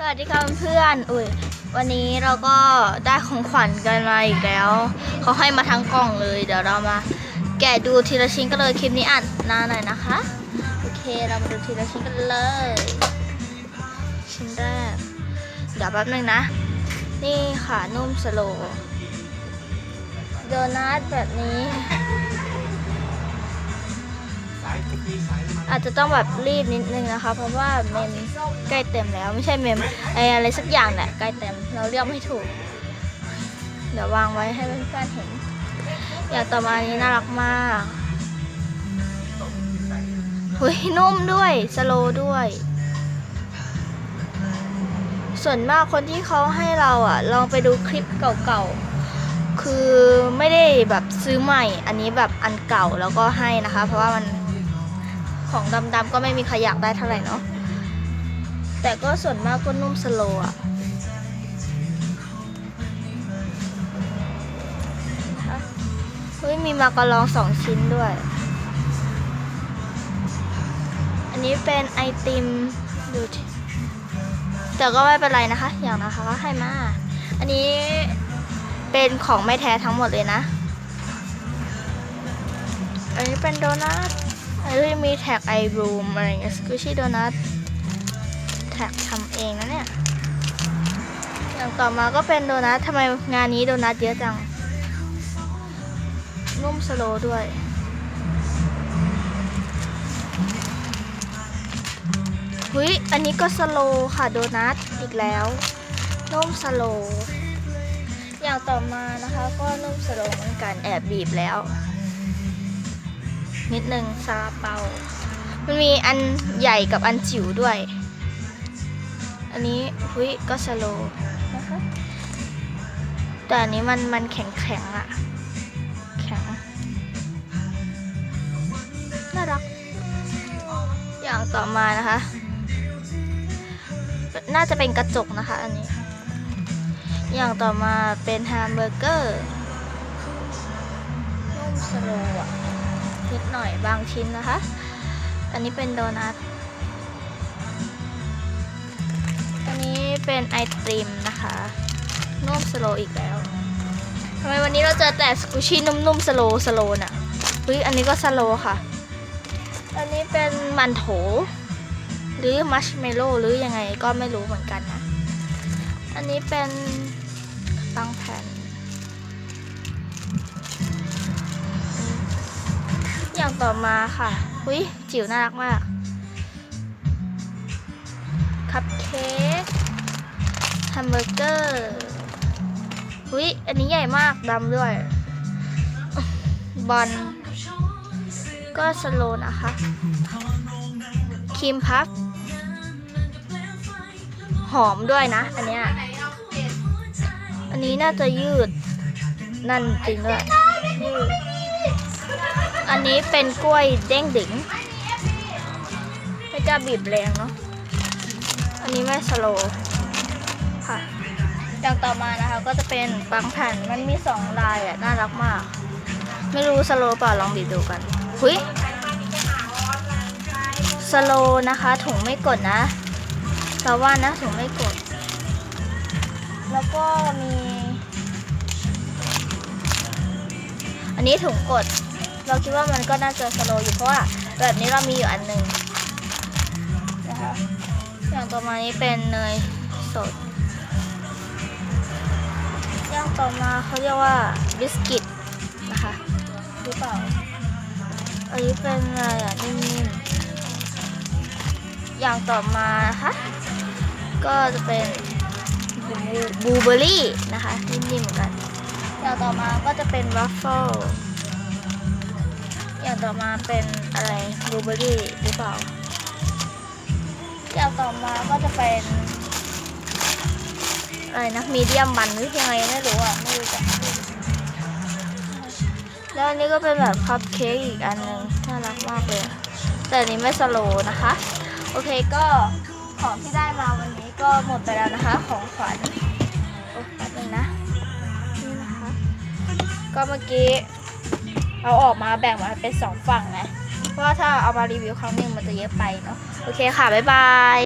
สวัสดีค่ะเพื่อนอุ้ยวันนี้เราก็ได้ของขวัญกันมาอีกแล้ว เขาให้มาทั้งกล่องเลย เดี๋ยวเรามาแกะดูทีละชิ้นกันเลยคลิปนี้อ่านนานหน่อยนะคะ โอเคเรามาดูทีละชิ้นกันเลย ชิ้นแรก เดี๋ยวแป๊บนึงนะ นี่ค่ะนุ่มสโลโดนัทแบบนี้ อาจจะต้องแบบรีบนิดนึงนะคะ เพราะว่าเมมใกล้เต็มแล้ว ไม่ใช่เมมไออะไรสักอย่างแหละใกล้เต็มเราเรียกไม่ถูก เดี๋ยววางไว้ให้เพื่อนๆเห็น อย่างต่อมานี้น่ารักมากหุยนุ่มด้วยสโลด้วย ส่วนมากคนที่เขาให้เราอะลองไปดูคลิปเก่าๆ คือไม่ได้แบบซื้อใหม่ อันนี้แบบอันเก่าแล้วก็ให้นะคะ เพราะว่ามัน ของดำๆก็ไม่มีใครอยากได้เท่าไหร่เนาะแต่ก็ส่วนมากก็นุ่มสโลอะเฮ้ยมีมากระลองสองชิ้นด้วย อันนี้เป็นไอติมดูแต่ก็ไม่เป็นไรนะคะ อย่างนะคะก็ให้มา อันนี้เป็นของไม่แท้ทั้งหมดเลยนะ อันนี้เป็นโดนัท เอ้มีแท็กไอรูมอะไรเงี้ยสกูชี่โดนัทแท็กทำเองนะเนี่ยอย่างต่อมาก็เป็นโดนัททำไมงานนี้โดนัทเยอะจัง นุ่มสโลด้วยหุยอันนี้ก็สโลค่ะโดนัทอีกแล้วนุ่มสโลอย่างต่อมานะคะก็นุ่มสโลเหมือนกันแอบบีบแล้ว นิดนึงซาลาเปา มันมีอันใหญ่กับอันจิ๋วด้วย อันนี้หุยก็สโลนะคะแต่อันนี้มันมันแข็งแข็งอะแข็ง น่ารัก อย่างต่อมานะคะ น่าจะเป็นกระจกนะคะอันนี้ อย่างต่อมาเป็นแฮมเบอร์เกอร์นุ่มสโลว์อะ นิดหน่อยบางชิ้นนะคะ อันนี้เป็นโดนัท อันนี้เป็นไอติมนะคะนุ่มสโลอีกแล้วทำไมวันนี้เราเจอแต่สกูชี่นุ่มๆสโลสโลน่ะเฮ้ยอันนี้ก็สโลค่ะ อันนี้เป็นมันโถ หรือมัชเมลโล่หรือยังไงก็ไม่รู้เหมือนกันนะ อันนี้เป็น ต่อมาค่ะ อุ้ยจิ๋วน่ารักมาก คัพเค้กแฮมเบอร์เกอร์อุ้ย อันนี้ใหญ่มากดำด้วย บอล ก็สโลนะคะ ครีมพัฟ หอมด้วยนะ อันเนี้ย อันนี้น่าจะยืด นั่นจริงด้วยยืด อันนี้เป็นกล้วยเด้งดึงไม่กล้าบีบแรงเนาะ อันนี้ไม่สโลว์ค่ะอย่างต่อมานะคะก็จะเป็นบางแผ่นมันมีสองลายอะน่ารักมาก ไม่รู้สโลว์เปล่าลองบีบดูกันหุยสโลว์นะคะถุงไม่กดนะเราว่านะถุงไม่กด แล้วก็มี อันนี้ถุงกด เราคิดว่ามันก็น่าจะสโลอยู่เพราะว่าแบบนี้เรามีอยู่อันหนึ่งนะคะอย่างต่อมานี้เป็นเนยสดอย่างต่อมาเขาเรียกว่าบิสกิตนะคะหรือเปล่าอันนี้เป็นอะไรอะนิ่มๆอย่างต่อมานะคะก็จะเป็นบูเบอร์รี่นะคะนิ่มๆเหมือนกันอย่างต่อมาก็จะเป็นวัฟเฟิล อย่างต่อมาเป็นอะไรบลูเบอร์รี่หรือเปล่าอย่างต่อมาก็จะเป็นอะไรนะมีเดียมมันหรือยังไงไม่รู้อะไม่รู้จักแล้วอันนี้ก็เป็นแบบคัพเค้กอีกอันหนึงน่ารักมากเลยแต่อันนี้ไม่สโลว์นะคะ โอเคก็ของที่ได้มาวันนี้ก็หมดไปแล้วนะคะ ของขวัญโอ้แป๊บนึงนะนี่นะคะ ก็เมื่อกี้ เอาออกมาแบ่งมาเป็นสองฝั่งนะ เพราะว่าถ้าเอามารีวิวครั้งหนึ่งมันจะเยอะไปเนาะ โอเคค่ะ บ๊ายบาย